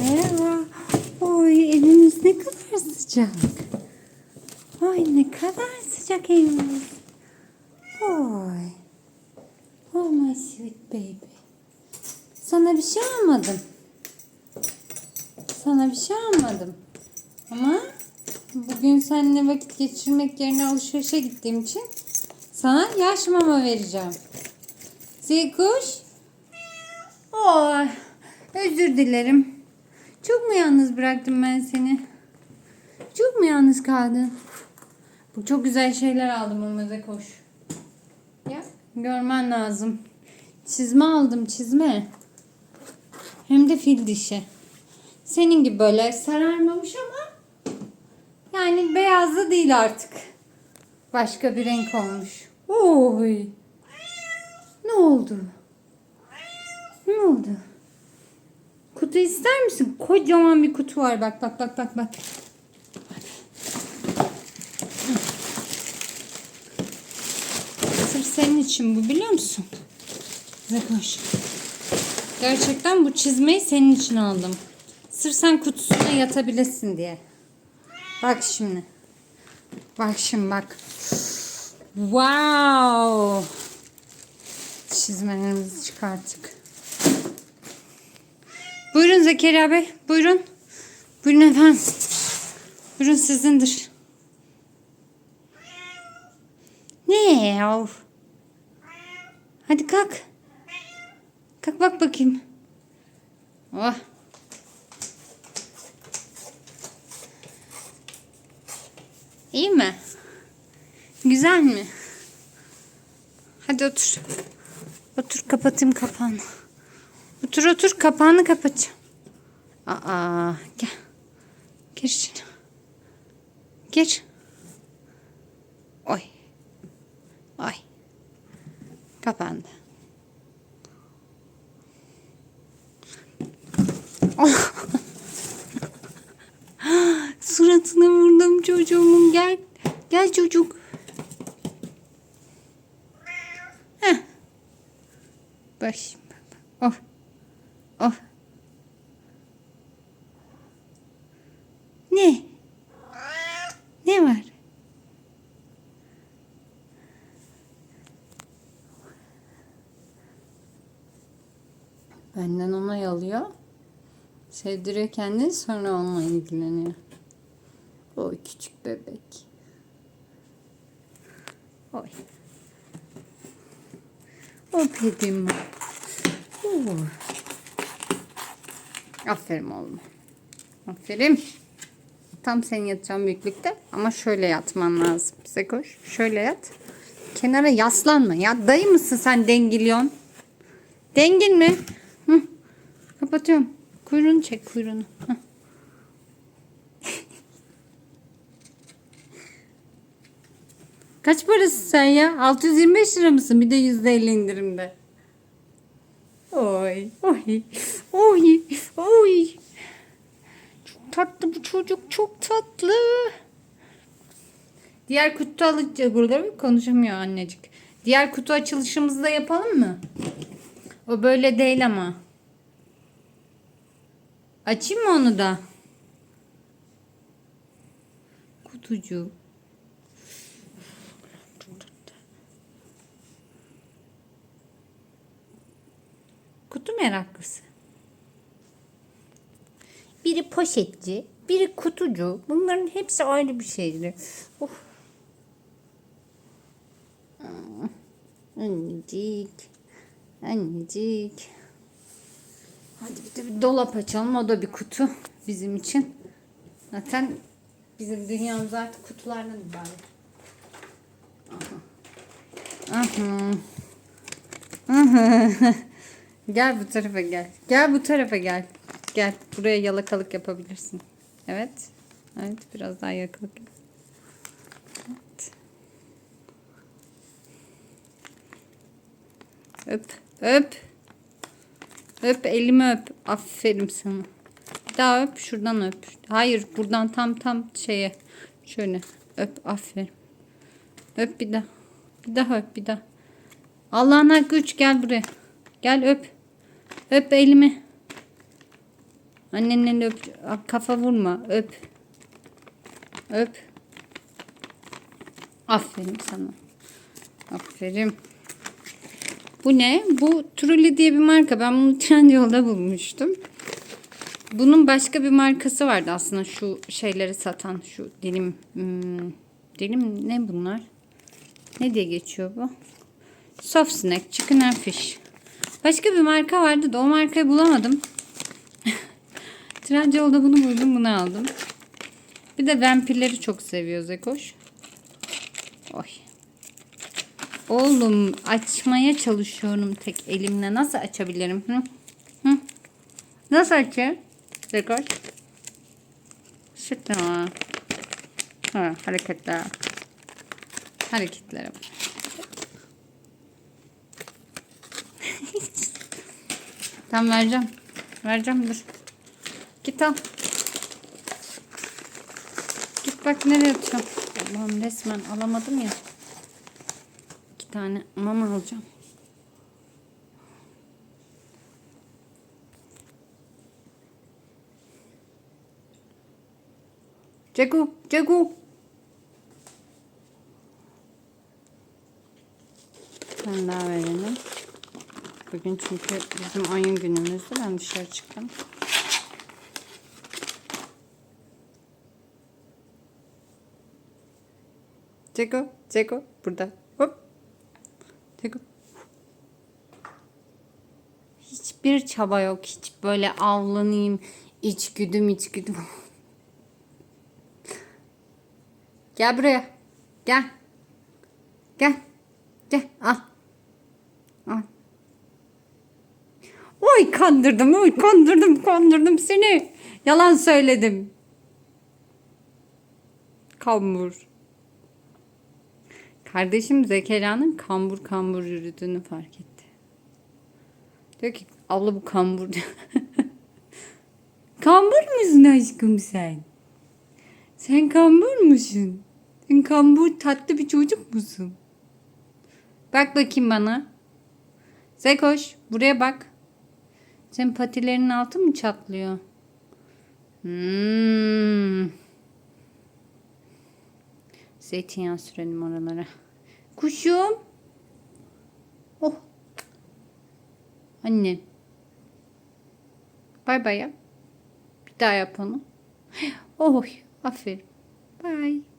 Merhaba. Oy evimiz ne kadar sıcak. Ay ne kadar sıcak evimiz. Oy. Oh my sweet baby. Sana bir şey almadım. Sana bir şey almadım. Ama bugün seninle vakit geçirmek yerine alışverişe gittiğim için sana yaş mama vereceğim. Zeykuş. Oy. Özür dilerim. Çok mu yalnız bıraktım ben seni? Çok mu yalnız kaldın? Bu çok güzel şeyler aldım Ömer'e koş. Ya görmen lazım. Çizme aldım çizme. Hem de fil dişi. Senin gibi böyle sararmamış ama yani beyaz da değil artık. Başka bir renk olmuş. Oy. Ne oldu? Ne oldu? Kutu ister misin? Kocaman bir kutu var. Bak bak bak bak bak. Sırf senin için bu biliyor musun? Zekoş. Gerçekten bu çizmeyi senin için aldım. Sırf sen kutusuna yatabilesin diye. Bak şimdi. Bak şimdi bak. Wow. Çizmelerimizi çıkarttık. Buyurun Zekeriya Bey. Buyurun. Buyurun efendim. Buyurun sizindir. Ne yav? Hadi kalk. Kalk bak bakayım. Oh. İyi mi? Güzel mi? Hadi otur. Otur kapatayım kapağını. Otur otur kapağını kapatacağım. Aa gel. Gir içine. Gir. Oy. Oy. Kapandı. Suratına vurdum çocuğumun. Gel. Gel çocuk. Heh. Baş. Oh. Oh. Ne? Ne var? Benden onay alıyor. Sevdiriyor kendini sonra onunla ilgileniyor. Oy küçük bebek. Oy. O pedim. Oo. Aferin oğlum. Aferin. Tam senin yatacağın büyüklükte ama şöyle yatman lazım. Bize koş. Şöyle yat. Kenara yaslanma ya. Dayı mısın sen dengiliyorsun? Dengin mi? Hı. Kapatıyorum. Kuyruğunu çek kuyruğunu. Hı. Kaç parası sen ya? 625 lira mısın? Bir de %50 indirimde. Oy, oy, oy, oy. Çok tatlı bu çocuk, çok tatlı. Diğer kutu alınca burada konuşamıyor annecik. Diğer kutu açılışımızı da yapalım mı? O böyle değil ama. Açayım mı onu da? Kutucu. Kutu meraklısı. Biri poşetçi, biri kutucu. Bunların hepsi ayrı bir şeydi. Of. Annecik. Annecik. Hadi bir de bir dolap açalım. O da bir kutu bizim için. Zaten bizim dünyamız artık kutulardan ibaret. Aha. Aha. gel bu tarafa gel. Gel bu tarafa gel. Gel. Buraya yalakalık yapabilirsin. Evet. Evet. Biraz daha yalakalık yap. Evet. Öp. Öp. Öp elimi öp. Aferin sana. Bir daha öp. Şuradan öp. Hayır buradan tam tam şeye. Şöyle. Öp. Aferin. Öp bir daha. Bir daha öp bir daha. Allah'ın hakkı üç gel buraya. Gel öp. Öp elimi. Annenin elini öp. Kafa vurma. Öp. Öp. Aferin sana. Aferin. Bu ne? Bu Trulli diye bir marka. Ben bunu Trendyol'da bulmuştum. Bunun başka bir markası vardı aslında şu şeyleri satan şu dilim hmm, dilim ne bunlar? Ne diye geçiyor bu? Soft snack, chicken and fish. Başka bir marka vardı da o markayı bulamadım. Trendyol'da bunu buldum, bunu aldım. Bir de vampirleri çok seviyor Zekoş. Oy. Oğlum açmaya çalışıyorum tek elimle. Nasıl açabilirim? Hı? Hı? Nasıl açayım? Zekoş. O. Ha, hareketler. Hareketlere bak. Tamam vereceğim. Vereceğim dur. Git al. Git bak nereye atacağım. Allah'ım resmen alamadım ya. İki tane mama alacağım. Ceku, Ceku. Ben daha verelim. Bugün çünkü bizim oyun günümüzdü. Ben dışarı çıktım. Ceko, Ceko burada. Hop. Ceko. Hiçbir çaba yok. Hiç böyle avlanayım. içgüdüm içgüdüm. Gel buraya. Gel. Gel. Gel. Al. Al. Oy kandırdım. Oy kandırdım. Kandırdım seni. Yalan söyledim. Kambur. Kardeşim Zekera'nın kambur kambur yürüdüğünü fark etti. Diyor ki abla bu kambur kambur musun aşkım sen? Sen kambur musun? Sen kambur tatlı bir çocuk musun? Bak bakayım bana. Zekoş buraya bak. Senin patilerinin altı mı çatlıyor? Hmm. Zeytinyağı sürelim oralara. Kuşum. Oh. Anne. Bay bay yap. Bir daha yap onu. Oh. Aferin. Bye.